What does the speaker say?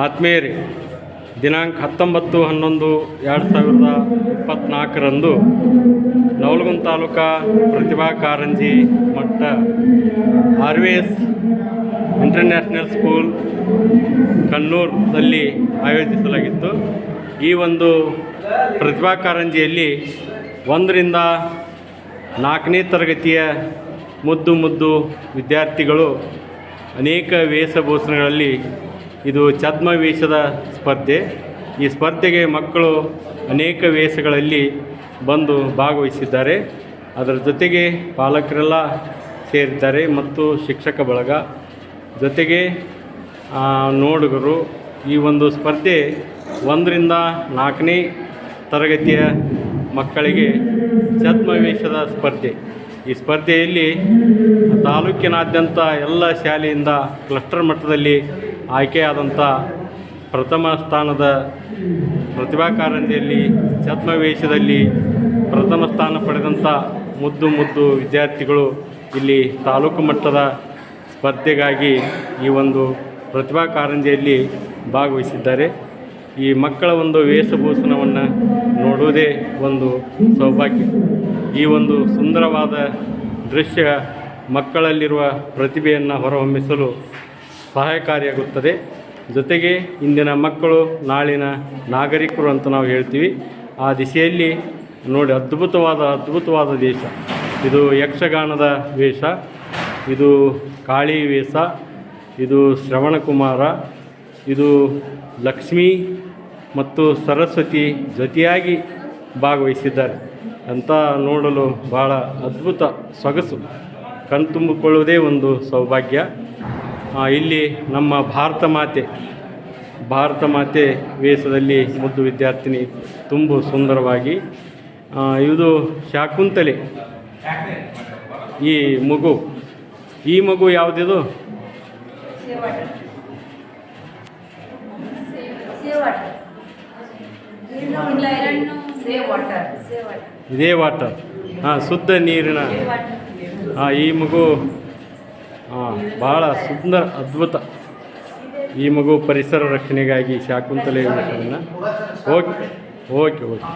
ಆತ್ಮೀಯರೇ ದಿನಾಂಕ ಹತ್ತೊಂಬತ್ತು ಹನ್ನೊಂದು ಎರಡು ಸಾವಿರದ ಇಪ್ಪತ್ತ್ನಾಲ್ಕರಂದು ನವಲಗುಂದ ತಾಲೂಕಾ ಪ್ರತಿಭಾ ಕಾರಂಜಿ ಮಟ್ಟ R V S international school ಕಣ್ಣೂರಲ್ಲಿ ಆಯೋಜಿಸಲಾಗಿತ್ತು. ಈ ಒಂದು ಪ್ರತಿಭಾ ಕಾರಂಜಿಯಲ್ಲಿ ಒಂದರಿಂದ ನಾಲ್ಕನೇ ತರಗತಿಯ ಮುದ್ದು ಮುದ್ದು ವಿದ್ಯಾರ್ಥಿಗಳು ಅನೇಕ ವೇಷಭೂಷಣಗಳಲ್ಲಿ ಇದು ಛದ್ಮವೇಷದ ಸ್ಪರ್ಧೆ. ಈ ಸ್ಪರ್ಧೆಗೆ ಮಕ್ಕಳು ಅನೇಕ ವೇಷಗಳಲ್ಲಿ ಬಂದು ಭಾಗವಹಿಸಿದ್ದಾರೆ. ಅದರ ಜೊತೆಗೆ ಪಾಲಕರೆಲ್ಲ ಸೇರಿದ್ದಾರೆ ಮತ್ತು ಶಿಕ್ಷಕ ಬಳಗ. ಜೊತೆಗೆ ನೋಡುಗರು. ಈ ಒಂದು ಸ್ಪರ್ಧೆ ಒಂದರಿಂದ ನಾಲ್ಕನೇ ತರಗತಿಯ ಮಕ್ಕಳಿಗೆ ಛದ್ಮವೇಷದ ಸ್ಪರ್ಧೆ. ಈ ಸ್ಪರ್ಧೆಯಲ್ಲಿ ತಾಲೂಕಿನಾದ್ಯಂತ ಎಲ್ಲ ಶಾಲೆಯಿಂದ ಕ್ಲಸ್ಟರ್ ಮಟ್ಟದಲ್ಲಿ ಆಯ್ಕೆಯಾದಂಥ ಪ್ರಥಮ ಸ್ಥಾನದ ಪ್ರತಿಭಾ ಕಾರಂಜಿಯಲ್ಲಿ ಛದ್ಮವೇಷದಲ್ಲಿ ಪ್ರಥಮ ಸ್ಥಾನ ಪಡೆದಂಥ ಮುದ್ದು ಮುದ್ದು ವಿದ್ಯಾರ್ಥಿಗಳು ಇಲ್ಲಿ ತಾಲೂಕು ಮಟ್ಟದ ಸ್ಪರ್ಧೆಗಾಗಿ ಈ ಒಂದು ಪ್ರತಿಭಾ ಕಾರಂಜಿಯಲ್ಲಿ ಭಾಗವಹಿಸಿದ್ದಾರೆ. ಈ ಮಕ್ಕಳ ಒಂದು ವೇಷಭೂಷಣವನ್ನು ನೋಡುವುದೇ ಒಂದು ಸೌಭಾಗ್ಯ. ಈ ಒಂದು ಸುಂದರವಾದ ದೃಶ್ಯ ಮಕ್ಕಳಲ್ಲಿರುವ ಪ್ರತಿಭೆಯನ್ನು ಹೊರಹೊಮ್ಮಿಸಲು ಸಹಾಯಕಾರಿಯಾಗುತ್ತದೆ. ಜೊತೆಗೆ ಇಂದಿನ ಮಕ್ಕಳು ನಾಳಿನ ನಾಗರಿಕರು ಅಂತ ನಾವು ಹೇಳ್ತೀವಿ. ಆ ದಿಸೆಯಲ್ಲಿ ನೋಡಿ ಅದ್ಭುತವಾದ ಅದ್ಭುತವಾದ ದೇಶ ಇದು ಯಕ್ಷಗಾನದ ವೇಷ. ಇದು ಕಾಳಿ ವೇಷ. ಇದು ಶ್ರವಣಕುಮಾರ ಇದು ಲಕ್ಷ್ಮೀ ಮತ್ತು ಸರಸ್ವತಿ ಜೊತೆಯಾಗಿ ಭಾಗವಹಿಸಿದ್ದಾರೆ. ಅಂತ ನೋಡಲು ಭಾಳ ಅದ್ಭುತ ಸೊಗಸು. ಕಣ್ತುಂಬಿಕೊಳ್ಳುವುದೇ ಒಂದು ಸೌಭಾಗ್ಯ. ಇಲ್ಲಿ ನಮ್ಮ ಭಾರತ ಮಾತೆ ಭಾರತ ಮಾತೆ ವೇಷದಲ್ಲಿ ಮುದ್ದು ವಿದ್ಯಾರ್ಥಿನಿ ತುಂಬ ಸುಂದರವಾಗಿ ಇದು ಶಾಕುಂತಲೆ ಈ ಮಗು ಈ ಮಗು ಯಾವುದಿದು? ಇದೇ ವಾಟರ್ ಹಾಂ ಶುದ್ಧ ನೀರಿನ ಹಾಂ ಈ ಮಗು ಹಾಂ ಭಾಳ ಸುಂದರ ಅದ್ಭುತ. ಈ ಮಗು ಪರಿಸರ ರಕ್ಷಣೆಗಾಗಿ ಶಾಕುಂತಲೆ ವೇಷವನ್ನು ಓಕೆ ಓಕೆ ಓಕೆ.